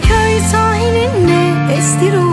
köy sahilinde estir